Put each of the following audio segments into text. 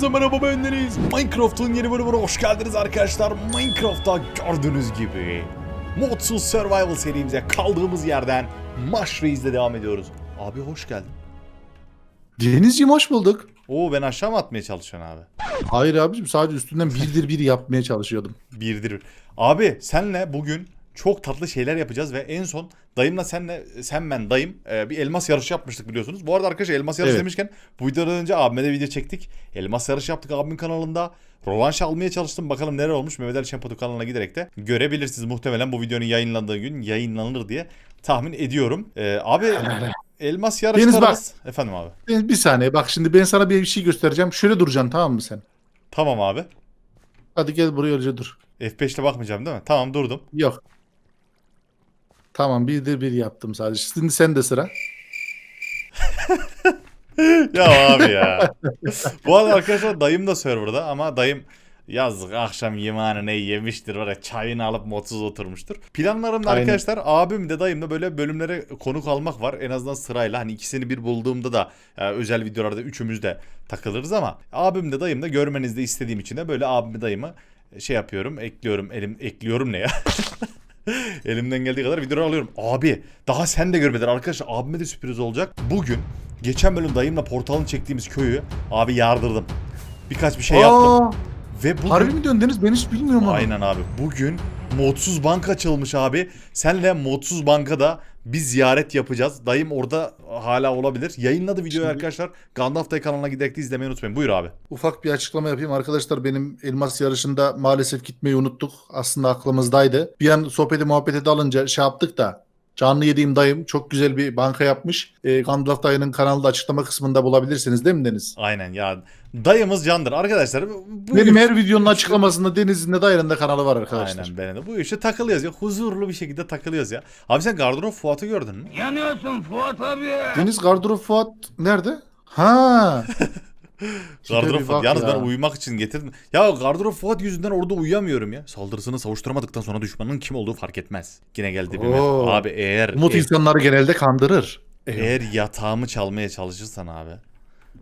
Herkese merhaba bendeniz. Minecraft'ın yeni bölümüne hoş geldiniz arkadaşlar. Minecraft'ta gördüğünüz gibi Modsuz Survival serimize kaldığımız yerden Mushrace'le devam ediyoruz. Abi hoş geldin. Denizciğim hoş bulduk. Oo ben aşağı mı atmaya çalışıyorsun abi? Hayır abicim sadece üstünden birdir bir yapmaya çalışıyordum. Birdir bir. Abi senle bugün çok tatlı şeyler yapacağız ve en son dayımla senle sen ben dayım e, bir elmas yarışı yapmıştık biliyorsunuz. Bu arada arkadaşlar elmas yarışı Evet. demişken bu videodan önce abime de video çektik. Elmas yarışı yaptık abimin kanalında. Rovanş almaya çalıştım bakalım neler olmuş. Mehmet Ali Şempatu kanalına giderek de görebilirsiniz. Muhtemelen bu videonun yayınlandığı gün yayınlanır diye tahmin ediyorum. E, abi elmas yarışlarımız... Efendim abi. Ben- Bir saniye bak şimdi ben sana bir şey göstereceğim. Şöyle duracaksın tamam mı sen? Tamam abi. Hadi gel buraya önce dur. F5'le bakmayacağım değil mi? Tamam durdum. Yok. Tamam birdir bir yaptım sadece. Şimdi sen de sıra. ya abi ya. Bu arada arkadaşlar dayım da serverda ama dayım yazdık akşam yemeğini ne yemiştir var ya çayını alıp modsuz oturmuştur. Planlarımda Aynen. arkadaşlar abim de dayım da böyle bölümlere konuk almak var. En azından sırayla hani ikisini bir bulduğumda da e, özel videolarda üçümüz de takılırız ama abim de dayım da görmenizi de istediğim için de böyle abimi dayımı şey yapıyorum ekliyorum elim ekliyorum ne ya? Elimden geldiği kadar video alıyorum. Abi daha sen de görmedin arkadaşlar. Abime de sürpriz olacak. Bugün geçen bölüm dayımla portalını çektiğimiz köyü abi yardırdım. Birkaç bir şey yaptım. Aa, Ve bugün... harbi mi diyorsun Deniz? Ben hiç bilmiyorum onu. Aynen abi. Bugün modsuz banka açılmış abi. Senle modsuz bankada bir ziyaret yapacağız. Dayım orada hala olabilir. Yayınladı videoyu Şimdi- arkadaşlar. Gandalf Day kanalına giderek de izlemeyi unutmayın. Buyur abi. Ufak bir açıklama yapayım. Arkadaşlar benim elmas yarışında maalesef gitmeyi unuttuk. Aslında aklımızdaydı. Bir an sohbeti muhabbete dalınca şey yaptık da canlı yediğim dayım çok güzel bir banka yapmış. E, Gandalf dayının kanalında açıklama kısmında bulabilirsiniz değil mi Deniz? Aynen ya. Dayımız candır. Arkadaşlar bu Benim her videonun açıklamasında Deniz'in de dayının da kanalı var arkadaşlar. Aynen benim de. Bu işte takılıyoruz ya. Huzurlu bir şekilde takılıyoruz ya. Abi sen Gardırop Fuat'ı gördün mü? Yanıyorsun Fuat abi. Deniz Gardırop Fuat nerede? Ha. Gardırop Fuat. Yalnız ya. ben uyumak için getirdim. Ya Gardırop Fuat yüzünden orada uyuyamıyorum ya. Saldırısını savuşturamadıktan sonra düşmanın kim olduğu fark etmez. Yine geldi bir. Abi eğer Umut eğer, insanları genelde kandırır. eğer yatağımı çalmaya çalışırsan abi.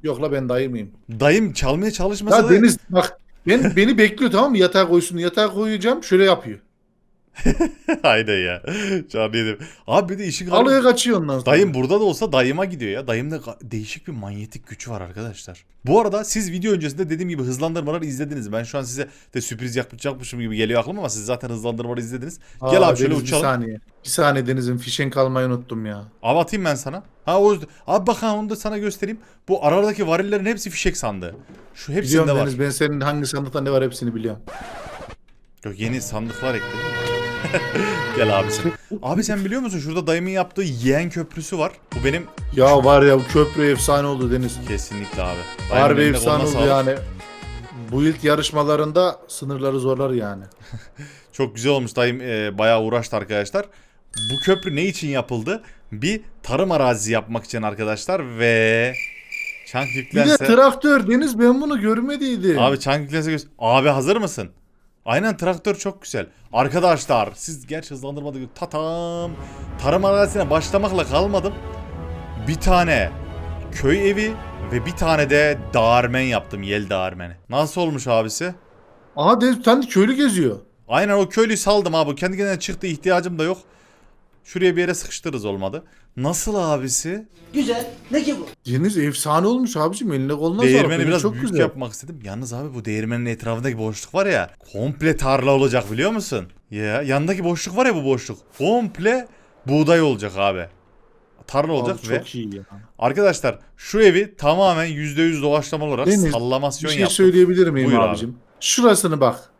Yok la ben dayı mıyım? Dayım çalmaya çalışmasa Ya da Deniz bak ben beni bekliyor tamam mı? Yatağa koysun. Yatağa koyacağım. Şöyle yapıyor. Haydi ya. Can yedim. Abi bir de işin garip- Alıyor kaçıyor ondan sonra. Dayım burada da olsa dayıma gidiyor ya. Dayımda değişik bir manyetik gücü var arkadaşlar. Bu arada siz video öncesinde dediğim gibi hızlandırmaları izlediniz. Ben şu an size de sürpriz yapacakmışım gibi geliyor aklıma ama siz zaten hızlandırmaları izlediniz. Gel Aa, abi şöyle Deniz, uçalım. Bir saniye. Bir saniye Deniz'in fişen kalmayı unuttum ya. Abi atayım ben sana. Ha o yüzden. Abi bak ha onu da sana göstereyim. Bu aralardaki varillerin hepsi fişek sandığı. Şu hepsinde Biliyorum var. Deniz ben senin hangi sandıkta ne var hepsini biliyorum. Yok yeni sandıklar ekledim. Gel abi sen. Abi sen biliyor musun şurada dayımın yaptığı yeğen köprüsü var. Bu benim Ya var ya bu köprü efsane oldu Deniz. kesinlikle abi. Dayımın Harbi efsane koluna oldu sağlık. yani. Bu ilk yarışmalarında sınırları zorlar yani. Çok güzel olmuş dayım e, bayağı uğraştı arkadaşlar. Bu köprü ne için yapıldı? Bir tarım arazisi yapmak için arkadaşlar ve çank Bir de yüklense... traktör Deniz ben bunu görmediydim. Abi çank yüklense göz... Abi hazır mısın? Aynen traktör çok güzel. Arkadaşlar siz gerçi hızlandırmadık. Tatam. Tarım arazisine başlamakla kalmadım. Bir tane köy evi ve bir tane de dağarmen yaptım. Yel dağarmeni. Nasıl olmuş abisi? Aha Deniz sen de köylü geziyor. Aynen o köylüyü saldım abi. Kendi kendine çıktı ihtiyacım da yok. Şuraya bir yere sıkıştırırız olmadı. Nasıl abisi? Güzel. Ne ki bu? Deniz efsane olmuş abicim eline koluna sağlık. Değirmeni Benim biraz çok büyük güzel. yapmak istedim. Yalnız abi bu değirmenin etrafındaki boşluk var ya. Komple tarla olacak biliyor musun? Ya yandaki boşluk var ya bu boşluk. Komple buğday olacak abi. Tarla olacak Abi ve çok iyi ya. arkadaşlar şu evi tamamen %100 doğaçlama olarak Deniz, Bir sallamasyon şey yaptım. söyleyebilir miyim Buyur abi. abicim? Şurasını bak.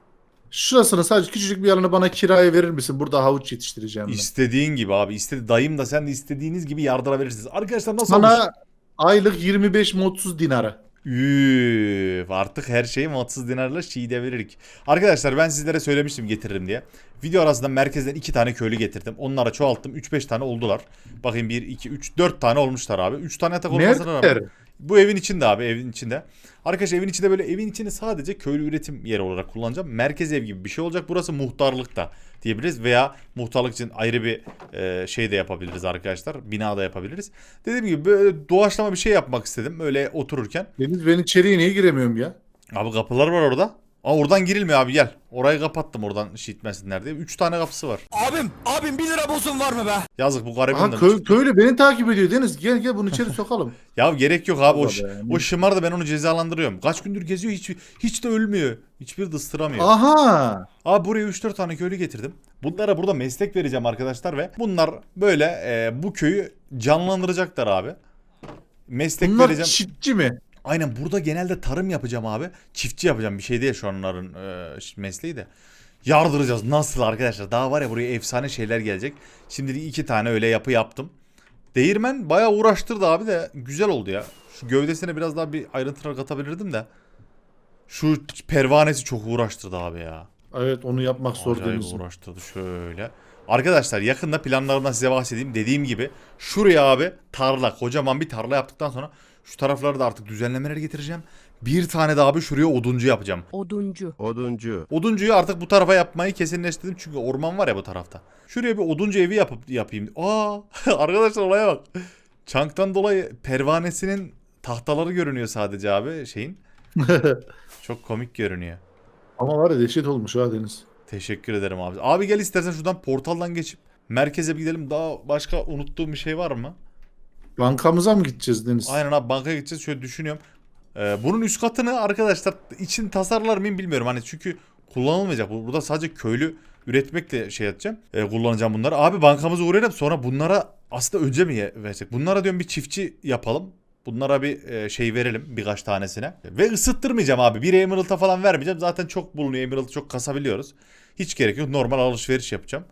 Şurasını sadece küçücük bir yanını bana kiraya verir misin? Burada havuç yetiştireceğim ben. İstediğin gibi abi. İstedi dayım da sen de istediğiniz gibi yardırabilirsiniz. Arkadaşlar nasıl olmuş? Sana aylık 25 modsuz dinara. Üf, artık her şeyi modsuz dinarla şiide veririk. Arkadaşlar ben sizlere söylemiştim getiririm diye. Video arasında merkezden 2 tane köylü getirdim. Onlara çoğalttım. 3-5 tane oldular. Bakayım 1, 2, 3, 4 tane olmuşlar abi. 3 tane yatak olmasına rağmen. Neredeler? Bu evin içinde abi evin içinde. Arkadaşlar evin içinde böyle evin içini sadece köylü üretim yeri olarak kullanacağım. Merkez ev gibi bir şey olacak. Burası muhtarlık da diyebiliriz veya muhtarlık için ayrı bir e, şey de yapabiliriz arkadaşlar. Bina da yapabiliriz. Dediğim gibi böyle doğaçlama bir şey yapmak istedim. Öyle otururken. Deniz ben içeriye niye giremiyorum ya? Abi kapılar var orada. Aa oradan girilmiyor abi gel. Orayı kapattım oradan şişitmesinler diye. 3 tane kapısı var. Abim, abim 1 lira bozun var mı be? Yazık bu garibim Aha de- köy, köylü beni takip ediyor Deniz. Gel gel bunu içeri sokalım. Ya gerek yok abi o, Allah ş- be. o şımar da ben onu cezalandırıyorum. Kaç gündür geziyor hiç hiç de ölmüyor. Hiçbir de ıstıramıyor. Aha. Abi buraya 3-4 tane köylü getirdim. Bunlara burada meslek vereceğim arkadaşlar ve bunlar böyle e, bu köyü canlandıracaklar abi. Meslek Bunlar vereceğim. çiftçi mi? Aynen burada genelde tarım yapacağım abi. Çiftçi yapacağım bir şey değil şu an onların e, mesleği de. Yardıracağız. Nasıl arkadaşlar? Daha var ya buraya efsane şeyler gelecek. Şimdi iki tane öyle yapı yaptım. Değirmen bayağı uğraştırdı abi de güzel oldu ya. Şu gövdesine biraz daha bir ayrıntılar katabilirdim de. Şu pervanesi çok uğraştırdı abi ya. Evet onu yapmak zor Acayip Deniz. uğraştırdı şöyle. Arkadaşlar yakında planlarımdan size bahsedeyim. Dediğim gibi şuraya abi tarla kocaman bir tarla yaptıktan sonra şu tarafları da artık düzenlemeler getireceğim. Bir tane daha abi şuraya oduncu yapacağım. Oduncu. Oduncu. Oduncuyu artık bu tarafa yapmayı kesinleştirdim çünkü orman var ya bu tarafta. Şuraya bir oduncu evi yapıp yapayım. Aa arkadaşlar olaya bak. Çanktan dolayı pervanesinin tahtaları görünüyor sadece abi şeyin. Çok komik görünüyor. Ama var ya dehşet olmuş ha Deniz. Teşekkür ederim abi. Abi gel istersen şuradan portaldan geçip merkeze bir gidelim. Daha başka unuttuğum bir şey var mı? Bankamıza mı gideceğiz Deniz? Aynen abi bankaya gideceğiz. Şöyle düşünüyorum. Ee, bunun üst katını arkadaşlar için tasarlar mıyım bilmiyorum. Hani çünkü kullanılmayacak. Bu- Burada sadece köylü üretmekle şey yapacağım. Ee, kullanacağım bunları. Abi bankamıza uğrayalım. Sonra bunlara aslında önce mi versek? Bunlara diyorum bir çiftçi yapalım. Bunlara bir e, şey verelim birkaç tanesine. Ve ısıttırmayacağım abi. Bir Emerald'a falan vermeyeceğim. Zaten çok bulunuyor. Emerald'ı çok kasabiliyoruz. Hiç gerek yok. Normal alışveriş yapacağım.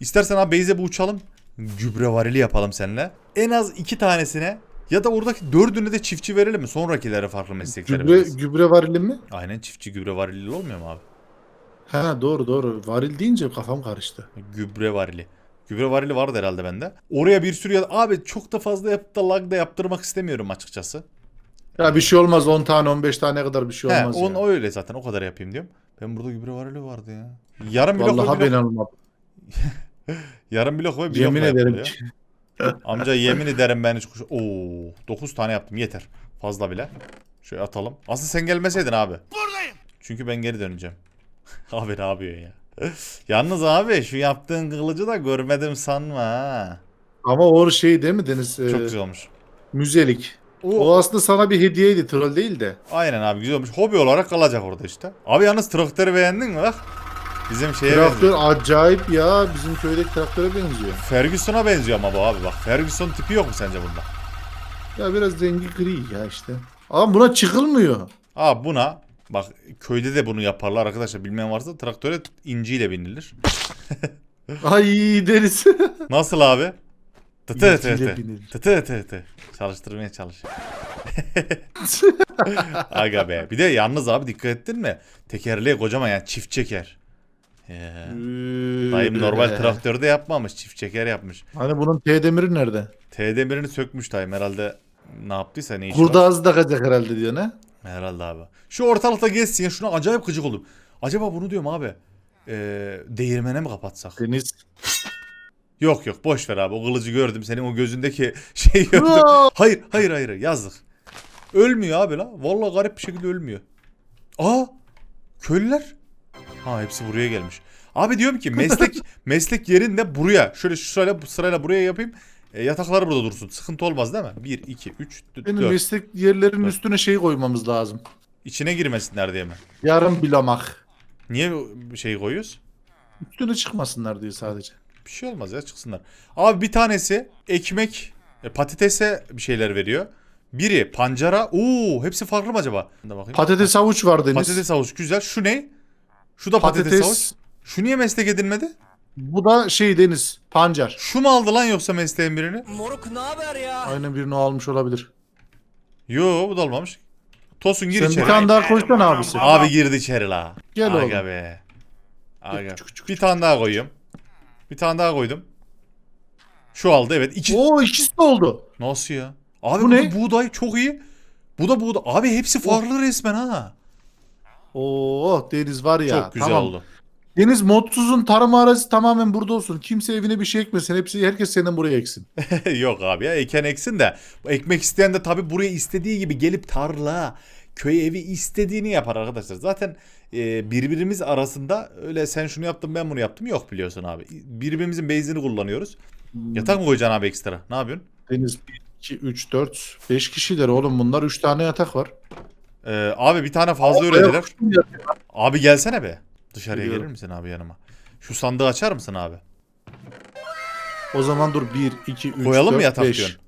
İstersen abi Beyze bu uçalım. Gübre varili yapalım seninle. En az iki tanesine ya da oradaki dördüne de çiftçi verelim mi? Sonrakilere farklı meslekler Gübre, veririz. gübre varili mi? Aynen çiftçi gübre varili olmuyor mu abi? Ha doğru doğru. Varil deyince kafam karıştı. Gübre varili. Gübre varili vardı herhalde bende. Oraya bir sürü ya abi çok da fazla yapıp da lag da yaptırmak istemiyorum açıkçası. Ya bir şey olmaz 10 tane 15 tane kadar bir şey He, olmaz on, ya. öyle zaten o kadar yapayım diyorum. Ben burada gübre varili vardı ya. Yarım blok Vallahi ben blok, almam. yarım blok ve blok Yemin da ederim yapılıyor. ki. Amca yemin ederim ben hiç kuş... Oo, 9 tane yaptım yeter. Fazla bile. Şöyle atalım. Aslında sen gelmeseydin abi. Buradayım. Çünkü ben geri döneceğim. abi ne yapıyor ya? Yalnız abi şu yaptığın kılıcı da görmedim sanma ha. Ama o şey değil mi Deniz? Ee, Çok güzel olmuş. Müzelik. O, O aslında sana bir hediyeydi troll değil de. aynen abi güzel olmuş. Hobi olarak kalacak orada işte. Abi yalnız traktörü beğendin mi bak? Bizim şeye Traktör benziyor. acayip ya. Bizim köydeki traktöre benziyor. Ferguson'a benziyor ama bu abi bak. Ferguson tipi yok mu sence bunda? Ya biraz rengi gri ya işte. Ama buna çıkılmıyor. Abi buna bak köyde de bunu yaparlar arkadaşlar. Bilmeyen varsa traktöre inciyle binilir. Ay Deniz. Nasıl abi? Tı tı tı tı. Tı tı tı tı. Çalıştırmaya çalışıyor. Aga be. Bir de yalnız abi dikkat ettin mi? Tekerleği kocaman yani çift çeker. Dayım normal traktörü de yapmamış. Çift çeker yapmış. Hani bunun T demiri nerede? T demirini sökmüş dayım herhalde. Ne yaptıysa ne işi var? Kurda ağzı takacak herhalde diyor ne? Herhalde abi. Şu ortalıkta gezsin ya şuna acayip gıcık olur. Acaba bunu diyorum abi. Ee, değirmene mi kapatsak? Deniz. Yok yok boş ver abi o kılıcı gördüm senin o gözündeki şeyi gördüm. hayır hayır hayır yazık. Ölmüyor abi la. Vallahi garip bir şekilde ölmüyor. Aa köylüler. Ha hepsi buraya gelmiş. Abi diyorum ki meslek meslek yerinde buraya şöyle şu sırayla bu sırayla buraya yapayım. E, yataklar burada dursun. Sıkıntı olmaz değil mi? 1 2 3 Benim 4. meslek yerlerinin Dört. üstüne şey koymamız lazım. İçine girmesinler diye mi? Yarım bilamak. Niye şey koyuyoruz? Üstüne çıkmasınlar diye sadece. Bir şey olmaz ya çıksınlar. Abi bir tanesi ekmek, e, patatese bir şeyler veriyor. Biri pancara. Oo, hepsi farklı mı acaba? Bakayım. Patates havuç var Deniz. Patates havuç güzel. Şu ne? Şu da patates, Patates. havuç. Şu niye meslek edinmedi? Bu da şey Deniz. Pancar. Şu mu aldı lan yoksa mesleğin birini? Moruk ne haber ya? Aynen birini almış olabilir. Yo bu da olmamış. Tosun gir Sen içeri. bir tane daha koysana abisi. Abi girdi içeri la. Gel Aga oğlum. be. Aga. Küçük, küçük, Bir tane daha koyuyorum. Bir tane daha koydum. Şu aldı evet. İki... Oo ikisi de oldu. Nasıl ya? Abi Bu bu ne? buğday çok iyi. Bu da bu da. Abi hepsi farklı resmen ha. Oo Deniz var ya. Çok güzel tamam. oldu. Deniz modsuzun tarım arası tamamen burada olsun. Kimse evine bir şey ekmesin. Hepsi herkes senin buraya eksin. Yok abi ya eken eksin de. Ekmek isteyen de tabii buraya istediği gibi gelip tarla, köy evi istediğini yapar arkadaşlar. Zaten e, birbirimiz arasında öyle sen şunu yaptın ben bunu yaptım yok biliyorsun abi. Birbirimizin base'ini kullanıyoruz. Yatak mı koyacaksın abi ekstra? Ne yapıyorsun? Deniz 1, 2, 3, 4, 5 kişiler oğlum bunlar. 3 tane yatak var. Ee, abi bir tane fazla öğrendiler. Abi gelsene be. Dışarıya Geliyorum. gelir misin abi yanıma? Şu sandığı açar mısın abi? O zaman dur 1, 2, 3, Koyalım 4, mı yatak 5. diyorsun?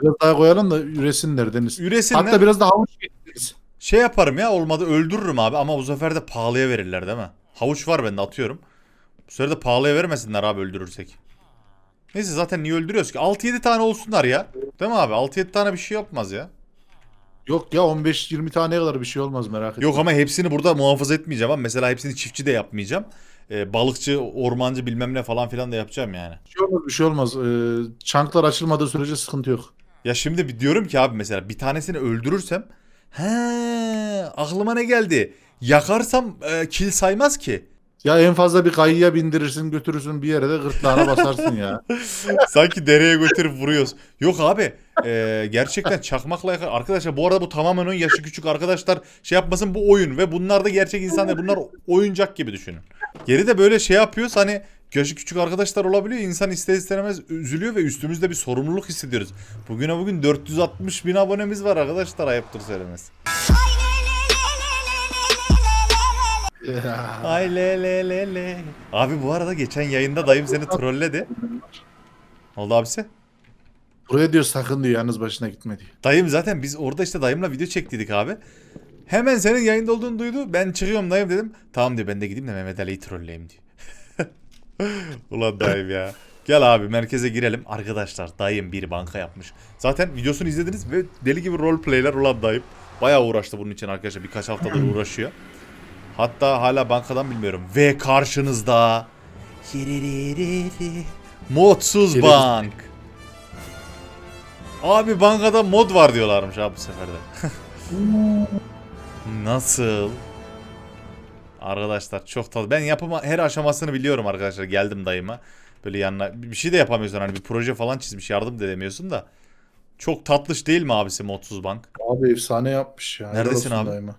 Biraz daha koyalım da üresinler Deniz. Üresinler. Hatta biraz da havuç getiririz. Şey yaparım ya olmadı öldürürüm abi ama bu sefer de pahalıya verirler değil mi? Havuç var bende atıyorum. Bu sefer de pahalıya vermesinler abi öldürürsek. Neyse zaten niye öldürüyoruz ki? 6-7 tane olsunlar ya. Değil mi abi? 6-7 tane bir şey yapmaz ya. Yok ya 15-20 taneye kadar bir şey olmaz merak etme. Yok ama hepsini burada muhafaza etmeyeceğim ama mesela hepsini çiftçi de yapmayacağım. Ee, balıkçı, ormancı bilmem ne falan filan da yapacağım yani. Bir şey olmaz bir şey olmaz. Ee, çanklar açılmadığı sürece sıkıntı yok. Ya şimdi bir diyorum ki abi mesela bir tanesini öldürürsem he aklıma ne geldi? Yakarsam e, kill saymaz ki. Ya en fazla bir kayıya bindirirsin götürürsün bir yere de gırtlağına basarsın ya. Sanki dereye götürüp vuruyoruz. Yok abi e, gerçekten çakmakla yakar. Arkadaşlar bu arada bu tamamen oyun yaşı küçük arkadaşlar şey yapmasın bu oyun ve bunlar da gerçek insanlar. Bunlar oyuncak gibi düşünün. Geri de böyle şey yapıyoruz hani yaşı küçük arkadaşlar olabiliyor. İnsan ister istemez üzülüyor ve üstümüzde bir sorumluluk hissediyoruz. Bugüne bugün 460 bin abonemiz var arkadaşlar ayıptır söylemesi. Ay le le le le. Abi bu arada geçen yayında dayım seni trolledi. Ne oldu abisi? Buraya diyor sakın diyor yalnız başına gitme diyor. Dayım zaten biz orada işte dayımla video çektiydik abi. Hemen senin yayında olduğunu duydu. Ben çıkıyorum dayım dedim. Tamam diyor ben de gideyim de Mehmet Ali'yi trolleyeyim diyor. Ulan dayım ya. Gel abi merkeze girelim. Arkadaşlar dayım bir banka yapmış. Zaten videosunu izlediniz ve deli gibi roleplayler ulan dayım. Bayağı uğraştı bunun için arkadaşlar. Birkaç haftadır uğraşıyor. Hatta hala bankadan bilmiyorum. Ve karşınızda Modsuz Bank. Abi bankada mod var diyorlarmış abi bu sefer de. Nasıl? Arkadaşlar çok tatlı. Ben yapıma her aşamasını biliyorum arkadaşlar. Geldim dayıma. Böyle yanına bir şey de yapamıyorsun hani bir proje falan çizmiş yardım da edemiyorsun da. Çok tatlış değil mi abisi Modsuz Bank? Abi efsane yapmış ya. Neredesin abi? dayıma.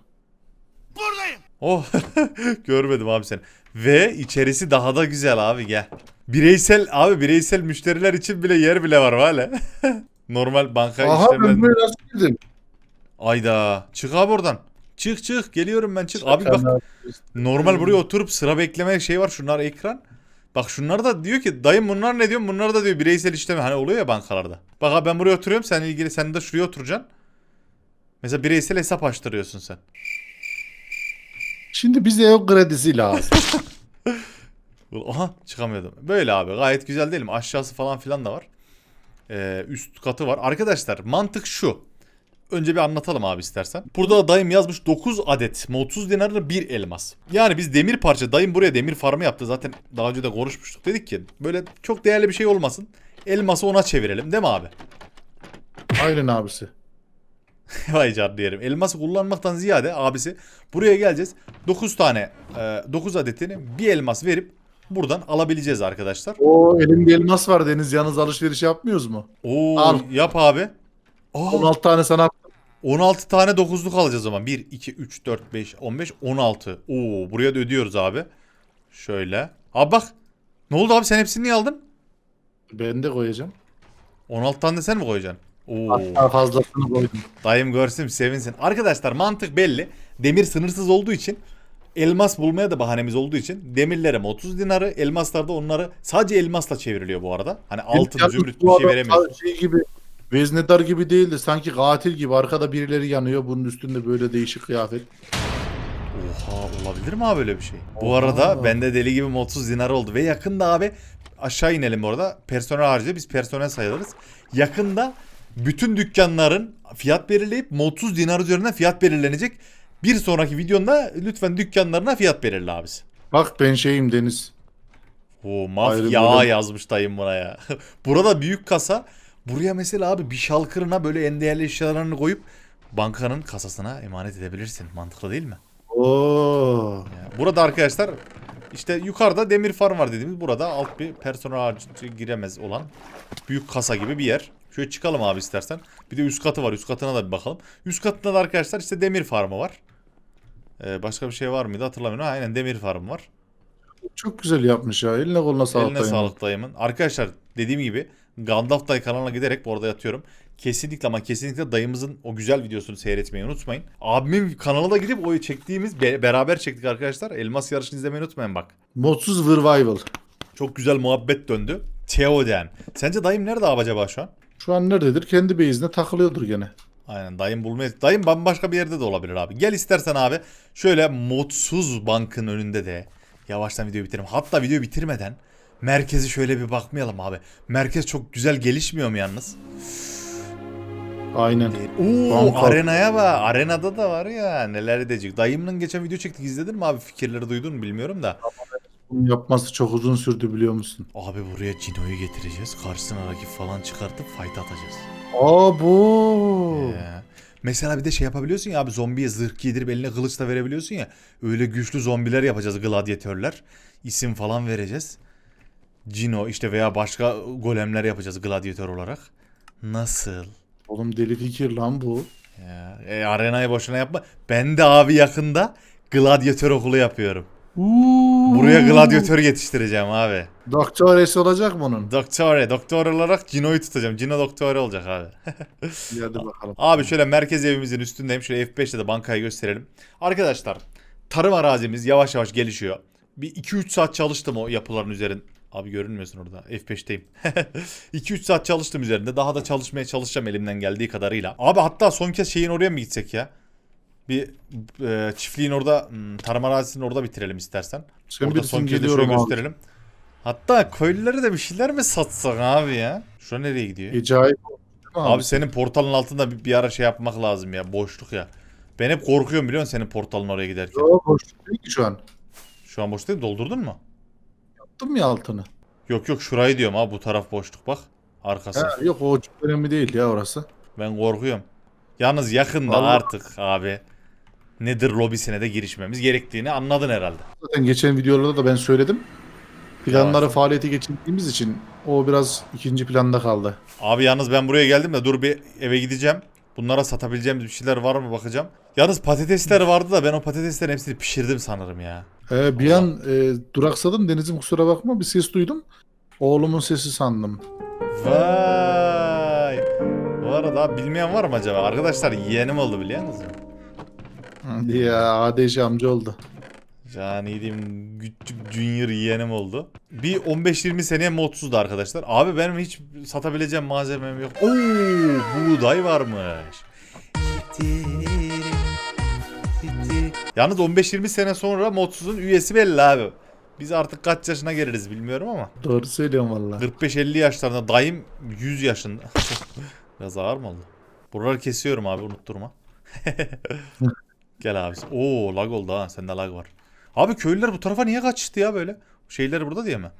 Oh görmedim abi seni. Ve içerisi daha da güzel abi gel. Bireysel abi bireysel müşteriler için bile yer bile var hala. Normal banka Aha ben işlemlerinde. buraya nasıl girdim? Ayda çık abi oradan. Çık çık geliyorum ben çık. Abi bak normal buraya oturup sıra bekleme şey var şunlar ekran. Bak şunlar da diyor ki dayım bunlar ne diyor? Bunlar da diyor bireysel işlem hani oluyor ya bankalarda. Bak abi ben buraya oturuyorum sen ilgili sen de şuraya oturacaksın. Mesela bireysel hesap açtırıyorsun sen. Şimdi bize yok kredisi lazım. Aha çıkamıyordum. Böyle abi gayet güzel değil mi? Aşağısı falan filan da var. Ee, üst katı var. Arkadaşlar mantık şu. Önce bir anlatalım abi istersen. Burada da dayım yazmış 9 adet 30 dinarına bir elmas. Yani biz demir parça dayım buraya demir farmı yaptı. Zaten daha önce de konuşmuştuk. Dedik ki böyle çok değerli bir şey olmasın. Elması ona çevirelim değil mi abi? Aynen abisi. Vay canlı yerim. Elması kullanmaktan ziyade abisi buraya geleceğiz. 9 tane 9 adetini bir elmas verip buradan alabileceğiz arkadaşlar. O elimde elmas var Deniz yalnız alışveriş yapmıyoruz mu? Oo Al. yap abi. Aa, 16 tane sana attım. 16 tane 9'luk alacağız o zaman. 1, 2, 3, 4, 5, 15, 16. Oo buraya da ödüyoruz abi. Şöyle. Abi bak. Ne oldu abi sen hepsini niye aldın? Ben de koyacağım. 16 tane de sen mi koyacaksın? Oo. Hatta fazlasını koydum. Dayım görsün sevinsin. Arkadaşlar mantık belli. Demir sınırsız olduğu için elmas bulmaya da bahanemiz olduğu için demirlere 30 dinarı, elmaslarda onları sadece elmasla çevriliyor bu arada. Hani altın, Yalnız zümrüt bu bir şey adam veremiyorsun. Şey gibi Veznedar gibi değildi. Sanki katil gibi. Arkada birileri yanıyor. Bunun üstünde böyle değişik kıyafet. Oha olabilir mi abi böyle bir şey? Bu Oha. arada bende deli gibi 30 dinar oldu ve yakında abi aşağı inelim orada. Personel harcı biz personel sayılırız. Yakında bütün dükkanların fiyat belirleyip 30 dinar üzerinden fiyat belirlenecek. Bir sonraki videonda lütfen dükkanlarına fiyat belirle abisi. Bak ben şeyim Deniz. Oo mafya Ayrı yazmış dayım buna ya. Burada büyük kasa. Buraya mesela abi bir şalkırına böyle en değerli eşyalarını koyup bankanın kasasına emanet edebilirsin. Mantıklı değil mi? Oo. Yani burada arkadaşlar işte yukarıda demir farm var dediğimiz burada alt bir personel harcı giremez olan büyük kasa gibi bir yer. Şöyle çıkalım abi istersen. Bir de üst katı var. Üst katına da bir bakalım. Üst katında da arkadaşlar işte demir farmı var. Ee, başka bir şey var mıydı hatırlamıyorum. Ha, aynen demir farmı var. Çok güzel yapmış ya. Eline koluna sağlık. Eline dayım. sağlık dayımın. Arkadaşlar dediğim gibi Gandalf dayı kanalına giderek bu arada yatıyorum. Kesinlikle ama kesinlikle dayımızın o güzel videosunu seyretmeyi unutmayın. Abimin kanalına da gidip o çektiğimiz be- beraber çektik arkadaşlar. Elmas yarışını izlemeyi unutmayın bak. Modsuz Survival. Çok güzel muhabbet döndü. Theoden. Sence dayım nerede abi acaba şu an? Şu an nerededir? Kendi base'inde takılıyordur gene. Aynen dayım bulmaya... Dayım bambaşka bir yerde de olabilir abi. Gel istersen abi şöyle modsuz bankın önünde de yavaştan videoyu bitirelim. Hatta videoyu bitirmeden merkezi şöyle bir bakmayalım abi. Merkez çok güzel gelişmiyor mu yalnız? Aynen. Oo Banka. arenaya bak. Arenada da var ya neler edecek. Dayımın geçen video çektik izledin mi abi? Fikirleri duydun mu bilmiyorum da. Bunu yapması çok uzun sürdü biliyor musun? Abi buraya Cino'yu getireceğiz. Karşısına rakip falan çıkartıp fight atacağız. Aa bu. Mesela bir de şey yapabiliyorsun ya abi zombiye zırh giydirip eline kılıç da verebiliyorsun ya. Öyle güçlü zombiler yapacağız gladyatörler. İsim falan vereceğiz. Cino işte veya başka golemler yapacağız gladyatör olarak. Nasıl? Oğlum deli fikir lan bu. Ya, e, arenayı boşuna yapma. Ben de abi yakında gladyatör okulu yapıyorum. Buraya gladyatör yetiştireceğim abi. Doktoresi olacak bunun. Doktore, doktor olarak Cino'yu tutacağım. Cino doktore olacak abi. Hadi bakalım. Abi şöyle merkez evimizin üstündeyim. Şöyle F5'te de bankayı gösterelim. Arkadaşlar tarım arazimiz yavaş yavaş gelişiyor. Bir 2-3 saat çalıştım o yapıların üzerin. Abi görünmüyorsun orada. F5'teyim. 2-3 saat çalıştım üzerinde. Daha da çalışmaya çalışacağım elimden geldiği kadarıyla. Abi hatta son kez şeyin oraya mı gitsek ya? Bir e, çiftliğin orada, hmm, tarım arazisinin orada bitirelim istersen. Sen Orada son kez de şöyle abi. gösterelim. Hatta köylülere de bir şeyler mi satsak abi ya? Şura nereye gidiyor? Acayip Abi abi? senin portalın altında bir, bir ara şey yapmak lazım ya. Boşluk ya. Ben hep korkuyorum biliyor musun senin portalın oraya giderken. Yok boş değil ki şu an. Şu an boş değil doldurdun mu? Yaptım ya altını. Yok yok şurayı diyorum abi bu taraf boşluk bak. Arkası. Ha, yok o çok önemli değil ya orası. Ben korkuyorum. Yalnız yakında Vallahi- artık abi nedir lobisine de girişmemiz gerektiğini anladın herhalde. Zaten geçen videolarda da ben söyledim. Planları Yavaş. faaliyete geçirdiğimiz için o biraz ikinci planda kaldı. Abi yalnız ben buraya geldim de dur bir eve gideceğim. Bunlara satabileceğimiz bir şeyler var mı bakacağım. Yalnız patatesler vardı da ben o patateslerin hepsini pişirdim sanırım ya. Ee, bir an e, duraksadım Deniz'im kusura bakma bir ses duydum. Oğlumun sesi sandım. Vay. Bu arada abi bilmeyen var mı acaba? Arkadaşlar yeğenim oldu biliyor musun? Hı, Ya ADC amca oldu. Yani diyeyim küçük junior yeğenim oldu. Bir 15-20 seneye modsuzdu arkadaşlar. Abi benim hiç satabileceğim malzemem yok. Oo, buğday varmış. Yalnız 15-20 sene sonra modsuzun üyesi belli abi. Biz artık kaç yaşına geliriz bilmiyorum ama. Doğru söylüyorum valla. 45-50 yaşlarında dayım 100 yaşında. Biraz ağır mı oldu? Buraları kesiyorum abi unutturma. Gel abi. Oo lag oldu ha. Sende lag var. Abi köylüler bu tarafa niye kaçtı ya böyle? Şeyler burada diye mi?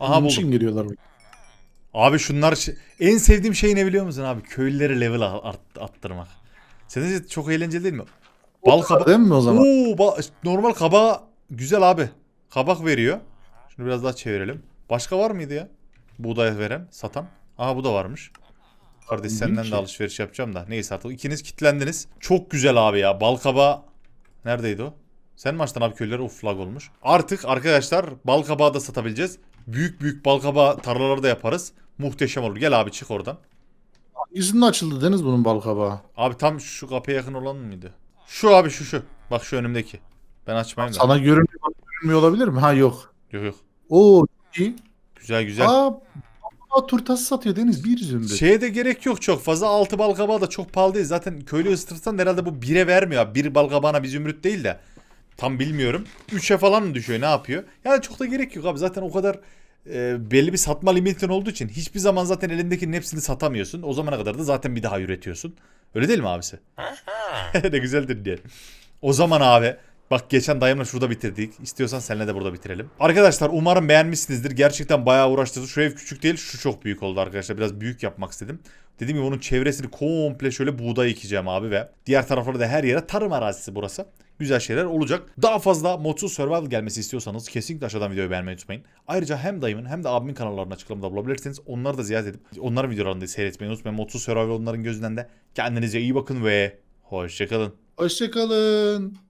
Aha Bunun buldum. için geliyorlar. Abi şunlar en sevdiğim şey ne biliyor musun abi? Köylüleri level art- arttırmak. Senin çok eğlenceli değil mi? Bal kaba. Değil mi o zaman? Oo, ba- normal kaba güzel abi. Kabak veriyor. Şunu biraz daha çevirelim. Başka var mıydı ya? Buğday veren, satan. Aha bu da varmış. Kardeş senden ki. de alışveriş yapacağım da. Neyse artık ikiniz kilitlendiniz. Çok güzel abi ya. Bal kabağı neredeydi o? Sen mi açtın abi köyleri? Uf lag olmuş. Artık arkadaşlar bal kabağı da satabileceğiz. Büyük büyük bal kabağı tarlaları da yaparız. Muhteşem olur. Gel abi çık oradan. Yüzünde açıldı Deniz bunun bal kabağı. Abi tam şu kapıya yakın olan mıydı? Şu abi şu şu. Bak şu önümdeki. Ben açmayayım da. Sana görünmüyor, olabilir mi? Ha yok. Yok yok. Oo iyi. Güzel güzel. Aa, aa turtası satıyor Deniz bir zümrüt. Şeye de gerek yok çok fazla. Altı bal kabağı da çok pahalı değil. Zaten köylü ısıtırsan herhalde bu bire vermiyor. abi. Bir bal kabağına bir zümrüt değil de. Tam bilmiyorum. Üçe falan mı düşüyor ne yapıyor? Yani çok da gerek yok abi. Zaten o kadar e, belli bir satma limitin olduğu için hiçbir zaman zaten elindekinin hepsini satamıyorsun. O zamana kadar da zaten bir daha üretiyorsun. Öyle değil mi abisi? ne güzeldir diye. O zaman abi Bak geçen dayımla şurada bitirdik. İstiyorsan seninle de burada bitirelim. Arkadaşlar umarım beğenmişsinizdir. Gerçekten bayağı uğraştırdı. Şu ev küçük değil. Şu çok büyük oldu arkadaşlar. Biraz büyük yapmak istedim. Dediğim gibi onun çevresini komple şöyle buğday ekeceğim abi ve diğer taraflarda da her yere tarım arazisi burası. Güzel şeyler olacak. Daha fazla modsuz survival gelmesi istiyorsanız kesinlikle aşağıdan videoyu beğenmeyi unutmayın. Ayrıca hem dayımın hem de abimin kanallarını açıklamada bulabilirsiniz. Onları da ziyaret edip onların videolarını da seyretmeyi unutmayın. Modsuz survival onların gözünden de kendinize iyi bakın ve hoşçakalın. Hoşçakalın.